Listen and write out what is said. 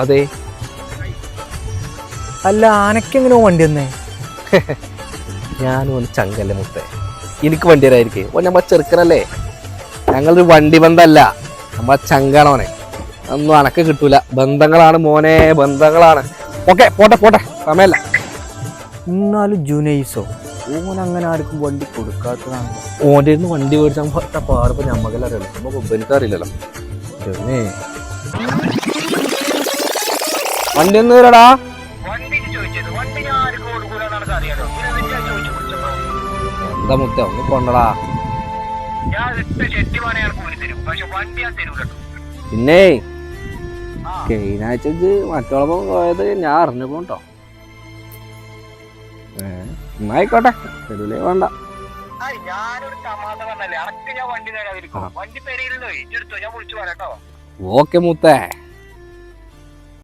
അതെ. അല്ല ആനക്കെങ്ങനെ വണ്ടി തന്നേ ഞാനും ഒന്ന് ചങ്കല്ലേ മുത്തേ. എനിക്ക് വണ്ടി തരായിരിക്കേ ഓ നമ്മ ചെറുക്കനല്ലേ? ഞങ്ങളൊരു വണ്ടി ബന്ധമല്ല നമ്മ ചങ്കാണോനെ ഒന്നും അനക്ക് കിട്ടൂല. ബന്ധങ്ങളാണ് മോനെ ബന്ധങ്ങളാണ്. ഓക്കെ പോട്ടെ പോട്ടെ. സമയല്ല. എന്നാലും ജുനൈസോ ഓൻ അങ്ങനെ ആർക്കും വണ്ടി കൊടുക്കാത്തതാണ്. ഓന്റെ ഇന്ന് വണ്ടി മേടിച്ചാൽ പാടുമ്പോൾ ഞമ്മക്കെല്ലാം അറിയാലോ നമുക്ക് ഒബ്ബനിക്കറിയില്ലല്ലോ ചെന്നേ വണ്ടി ഒന്ന് തരടാ എന്താ മുത്ത ഒന്ന് കൊണ്ടടാ പിന്നെ കഴിഞ്ഞാഴ്ച മറ്റോളപ്പം പോയത് ഞാൻ അറിഞ്ഞപ്പോ കേട്ടോ എന്നായിക്കോട്ടെ. തരൂലേ വേണ്ട. ഓക്കെ മുത്തേ.